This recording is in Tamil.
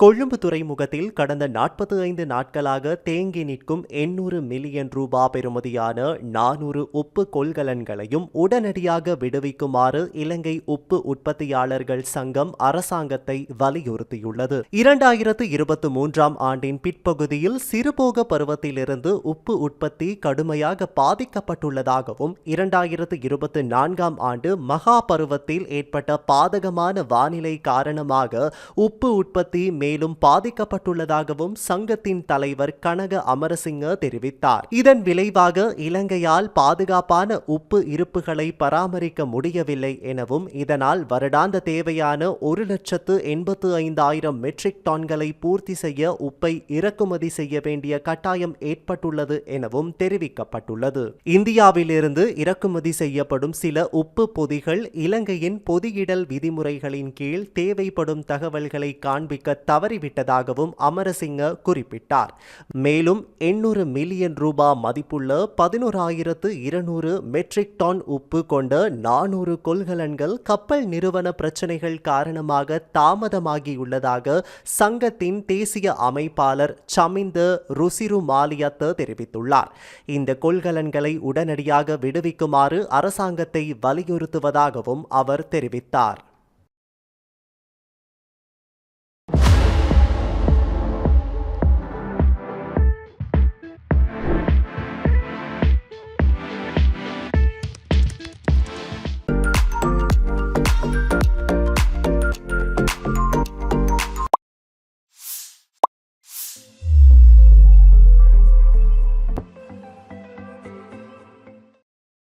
கொழும்பு துறைமுகத்தில் கடந்த நாற்பத்தி ஐந்து நாட்களாக தேங்கி நிற்கும் எண்ணூறு மில்லியன் ரூபா பெறுமதியான நானூறு உப்பு கொள்கலன்களையும் உடனடியாக விடுவிக்குமாறு இலங்கை உப்பு உற்பத்தியாளர்கள் சங்கம் அரசாங்கத்தை வலியுறுத்தியுள்ளது. இரண்டாயிரத்து இருபத்தி மூன்றாம் ஆண்டின் பிற்பகுதியில் சிறுபோக பருவத்திலிருந்து உப்பு உற்பத்தி கடுமையாக பாதிக்கப்பட்டுள்ளதாகவும் இரண்டாயிரத்து இருபத்தி நான்காம் ஆண்டு மகா பருவத்தில் ஏற்பட்ட பாதகமான வானிலை காரணமாக உப்பு உற்பத்தி மேலும் பாதிக்கப்பட்டுள்ளதாகவும் சங்கத்தின் தலைவர் கனக அமரசிங்க தெரிவித்தார். இதன் விளைவாக இலங்கையால் பாதுகாப்பான உப்பு இருப்புகளை பராமரிக்க முடியவில்லை எனவும் இதனால் வருடாந்த தேவையான ஒரு லட்சத்து எண்பத்து ஐந்தாயிரம் மெட்ரிக் டான்களை பூர்த்தி செய்ய உப்பை இறக்குமதி செய்ய வேண்டிய கட்டாயம் ஏற்பட்டுள்ளது எனவும் தெரிவிக்கப்பட்டுள்ளது. இந்தியாவிலிருந்து இறக்குமதி செய்யப்படும் சில உப்பு பொதிகள் இலங்கையின் பொதியிடல் விதிமுறைகளின் கீழ் தேவைப்படும் தகவல்களை காண்பிக்க தவறு தவறிவிட்டதாகவும் அமரசிங்க குறிப்பிட்டார். மேலும் எண்ணூறு மில்லியன் ரூபாய் மதிப்புள்ள பதினோராயிரத்து இருநூறு மெட்ரிக் டன் உப்பு கொண்ட நானூறு கொள்கலன்கள் கப்பல் நிறுவன பிரச்சினைகள் காரணமாக தாமதமாகியுள்ளதாக சங்கத்தின் தேசிய அமைப்பாளர் சமிந்த ருசிரு மாலியத்த தெரிவித்துள்ளார். இந்த கொள்கலன்களை உடனடியாக விடுவிக்குமாறு அரசாங்கத்தை வலியுறுத்துவதாகவும் அவர் தெரிவித்தார்.